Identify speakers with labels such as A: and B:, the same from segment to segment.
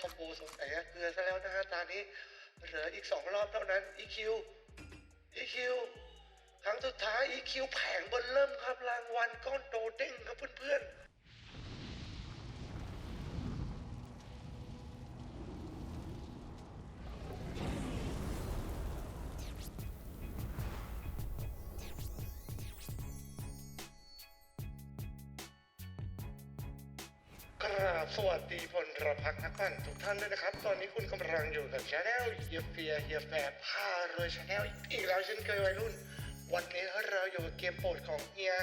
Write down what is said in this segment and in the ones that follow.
A: คอมโบสงสัยจะเกลือซะแล้วนะฮะตอนนี้เหลืออีกสองรอบเท่านั้น EQ EQ ครั้งสุดท้าย EQ แผงบนเริ่มครับรางวัลก้อนโตเด้งครับเพื่อนๆ สวัสดีพลรพักนักปั่นทุกท่านด้วยนะครับ ตอนนี้คุณกำลังอยู่กับชาแนลเฮียเฟียเฮียแฟร์พารวยชาแนลอีกแล้วเช่นเคยวัยรุ่น วันนี้เราอยู่กับเกมโปรดของเฮีย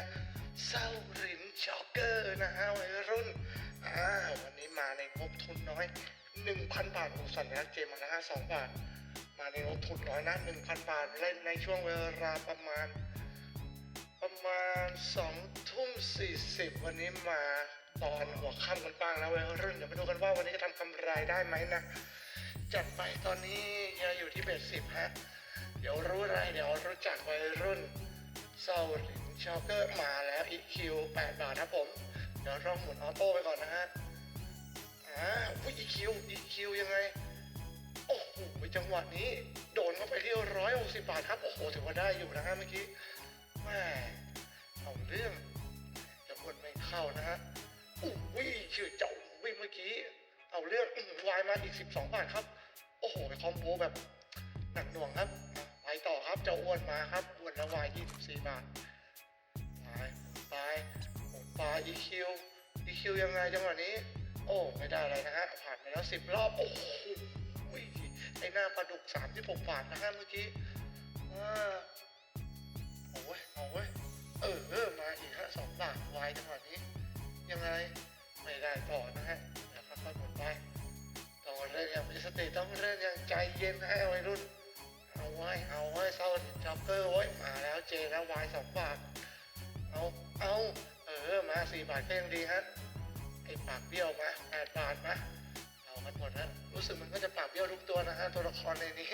A: เซารินช็อกเกอร์นะฮะวัยรุ่นอ่าวันนี้มาในงบทุนน้อย 1,000 บาทผมสั่นนะเกมมาละ2บาท มาในงบทุนน้อยนะ1,000 บาทเล่นในช่วงเวลาประมาณ ประมาณสองทุ่มสี่สิบวันนี้มา ตอนหัวค่ำกันบ้างแล้ววัยรุ่นเดี๋ยวมาดูกันว่าวันนี้จะทำกำไรได้ไหมนะ จัดไปตอนนี้ยังอยู่ที่เบสสิบฮะ เดี๋ยวรู้อะไรเดี๋ยวรู้จักวัยรุ่นเซาลินชอเกอร์มาแล้ว EQ 8บาทครับผม เดี๋ยวลองหมุนออโต้ไปก่อนนะฮะ อ่าอุ้ย EQ EQ ยังไง โอ้โหจังหวะนี้ โดนเข้าไปที่ร้อยหกสิบบาทครับ โอ้โหถือว่าได้อยู่นะฮะเมื่อกี้แม่เอาเรื่องจะกดไม่เข้านะฮะ วายมาอีก 12 บาทครับ โอ้โหคอมโบแบบหนักหน่วงครับไปต่อครับจ้าอ้วนมาครับอ้วนละวาย24 บาทไปไปหมุนปลา EQ EQ ยังไงจังหวะนี้ โอ้ไม่ได้อะไรนะฮะผ่านไปแล้ว 10 รอบ โอ้โหไอหน้าปลาดุก36บาทนะฮะเมื่อกี้อ่าเอาเว้ยเอาเว้ยเออเออมาอีกฮะสองบาทวายจังหวะนี้ ยังไงไม่ได้ต่อ ล่นอย่างใจเย็นนะฮะวัยรุ่น เอาไว้เอาไว้เศร้าจ็อกเกอร์ไว้มาแล้วเจแล้ววายสองบาท เอาเอาเออมาสี่บาทก็ยังดีฮะไอปากเบี้ยวมาแปดบาทมาเอามันหมดฮะรู้สึกมันก็จะปากเบี้ยวทุกตัวนะฮะตัวละครในนี้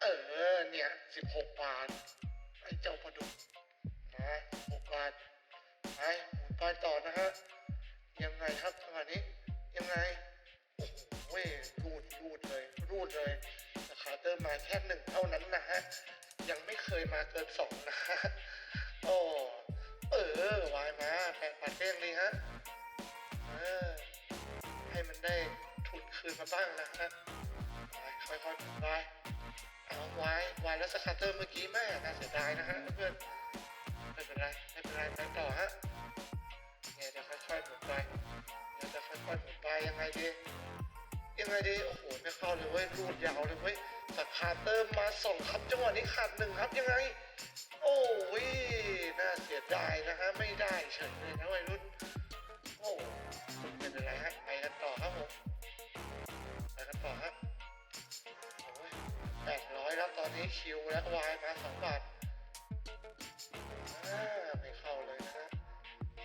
A: เออเนี่ยสิบหกบาทไอ้เจ้าปลาดุก แปดบาทเด้งเลยฮะเออให้มันได้ทุนคืนมาบ้างนะฮะค่อยๆหมุนไปเอาไว้ไว้แล้วสคัตเตอร์เมื่อกี้แม่น่าเสียดายนะฮะเพื่อนไม่เป็นไรไม่เป็นไรไปต่อฮะเนี่ยจะค่อยๆหมุนไปเนี่ยจะค่อยๆหมุนไปยังไงดียังไงดีโอ้โหไม่เข้าเลยเว้ยรูดยาวเลยเว้ยสคัตเตอร์มาสองครับจังหวะนี้ขาดหนึ่งครับยังไง โอ้ย น่าเสียดายนะฮะไม่ได้เฉยเลยนะวัยรุ่นโอ้เป็นอะไรฮะไปกันต่อครับผมไปกันต่อครับโอ้ยแปดร้อยแล้วตอนนี้คิวและวายมาสองบาทไม่เข้าเลยนะฮะ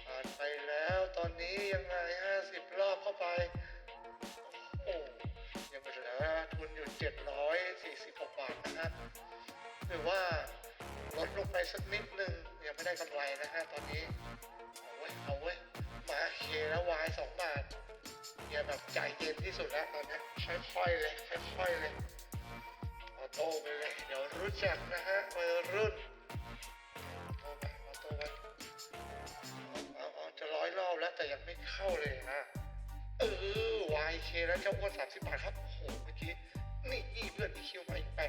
A: ผ่านไปแล้วตอนนี้ยังไงห้าสิบรอบเข้าไป โอ้ยังเหลือทุนอยู่เจ็ดร้อยสี่สิบกบาทนะฮะหรือว่าลดลงไปสักนิดนึง ยังไม่ได้กำไรนะฮะตอนนี้เอาเว้ยเอาเว้ยมาเคแล้ววายสองบาทเนี่ยแบบใจเย็นที่สุดแล้วตอนนี้ค่อยๆเลยค่อยๆเลยออโต้ไปเลยเดี๋ยวรู้จักนะฮะวัยรุ่นออโต้ไปออโต้ไปเอาเอาเอจะร้อยรอบแล้วแต่ยังไม่เข้าเลยนะเออ YK แล้วเจ้าอ้วนสามสิบบาทครับโอ้โหเมื่อกี้นี่นี่เพื่อนอีคิวมาอีกแป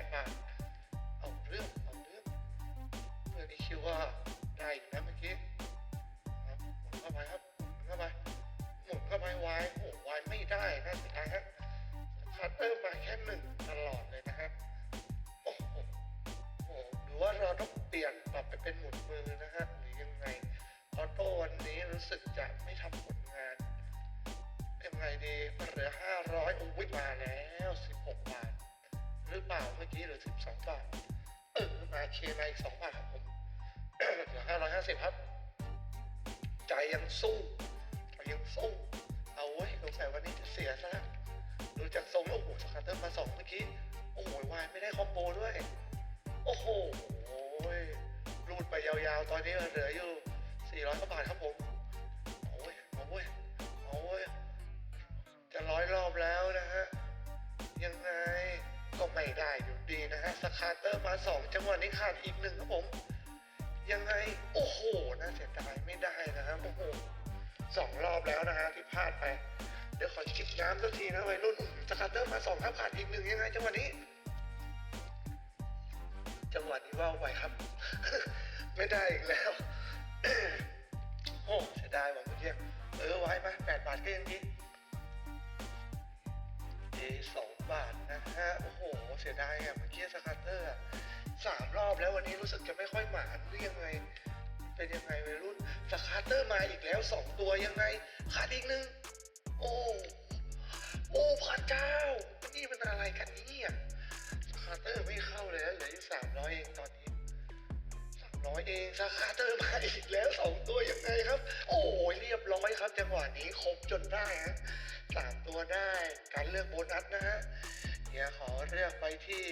A: เป็นหมุนมือนะฮะหรือยังไงออโต้วันนี้รู้สึกจะไม่ทำผลงานยังไงดีมันเหลือห้าร้อยโอ้ยมาแล้วสิบหกบาท หรือเปล่าเมื่อกี้เหลือสิบสองบาท เออมาเคมาอีกสองบาทครับผมเหลือห้าร้อยห้าสิบครับ ใจยังสู้ใจยังสู้ เอาไว้ยสงสัยวันนี้จะเสียซะดูจากทรงแล้วโอ้โหสกัตเตอร์มาสองเมื่อกี้ โอ้โห วายไม่ได้คอมโบด้วยาวตอนนี้เหลืออยู่ 400กว่าบาทครับผมโอ้ยเอาเว้ยเอาเว้ยจะร้อ200รอบแล้วนะฮะ ยังไงก็ไม่ได้อยู่ดีนะฮะสคาเตอร์มา2จังหวะนี้ขาดอีกหนึ่งครับผม ยังไง โอ้โหน่าเสียดายไม่ได้นะครับโอ้โหสองรอบแล้วนะฮะที่พลาดไปเดี๋ยวขอจิบน้ำสักทีนะวัยรุ่นสคาเตอร์มาสองครับขาดอีกหนึ่งยังไงจังหวะนี้ จังหวะนี้ว่าวไปครับ ไม่ได้อีกแล้ว โอ้เสียดายว่ะเมื่อกี้เออไว้มาแปดบาทก็ยังดีเอสองบาทนะฮะ โอ้โห เสียดายอะเมื่อกี้สคาเตอร์สามรอบแล้ววันนี้รู้สึกจะไม่ค่อยหมานหรือยังไง เป็นยังไงวัยรุ่นสคาเตอร์มาอีกแล้วสองตัวยังไงขาดอีกหนึ่งโอ้ สามร้อยเองสคาเตอร์มาอีกแล้วสองตัวยังไงครับ โอ้ยเรียบร้อยครับ จังหวะนี้ครบจนได้ฮะสามตัวได้การเลือกโบนัสนะฮะเดี๋ยวขอเลือกไปที่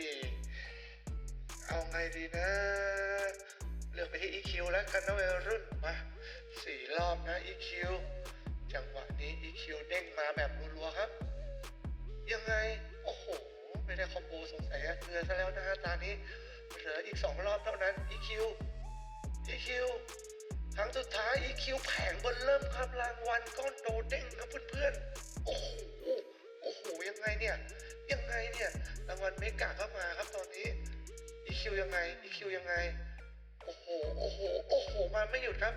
A: เอาไงดีนะ เลือกไปที่ EQ แล้วกันนะวัยรุ่นมาสี่รอบนะ EQ จังหวะนี้ EQ เด้งมาแบบรัวๆครับ ยังไง โอ้โห ไม่ได้คอมโบสงสัยอะเกลือซะแล้วนะฮะตอนนี้เหลืออีกสองรอบเท่านั้น EQ EQ ครั้งสุดท้าย EQ แผงบนเริ่มครับรางวัลก้อนโตเด้งครับเพื่อนๆ โอ้โห โอ้โห ยังไงเนี่ย ยังไงเนี่ย รางวัลเมกาเข้ามาครับตอนนี้ EQ ยังไง EQ ยังไง โอ้โห โอ้โห โอ้โห มาไม่หยุดครับ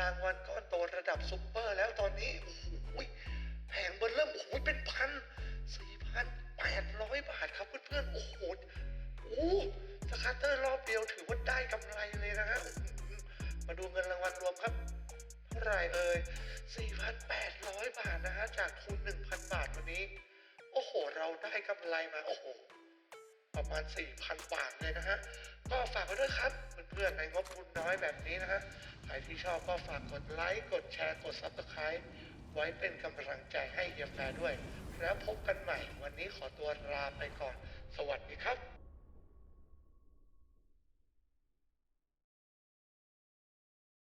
A: รางวัลก้อนโตระดับซุปเปอร์แล้วตอนนี้ โอ้โหแผงบนเริ่ม โอ้โห เป็นพันสี่พันแปดร้อยบาทครับเพื่อนๆ โอ้โห โอ้สคาร์เตอร์รอบเดียวถือว่าได้กำไรเลยนะฮะ มาดูเงินรางวัลรวมครับ เท่าไหร่เอ่ย4,800 บาทนะฮะ จากทุน 1,000 บาทวันนี้ โอ้โห เราได้กำไรมา โอ้โห ประมาณ 4,000 บาทเลยนะฮะ ก็ฝากไว้ด้วยครับ เพื่อนๆในงบทุนน้อยแบบนี้นะฮะ ใครที่ชอบก็ฝากกดไลค์ กดแชร์ กด Subscribe ไว้เป็นกำลังใจให้เฮียแฟด้วย แล้วพบกันใหม่ วันนี้ขอตัวลาไปก่อน สวัสดีครับ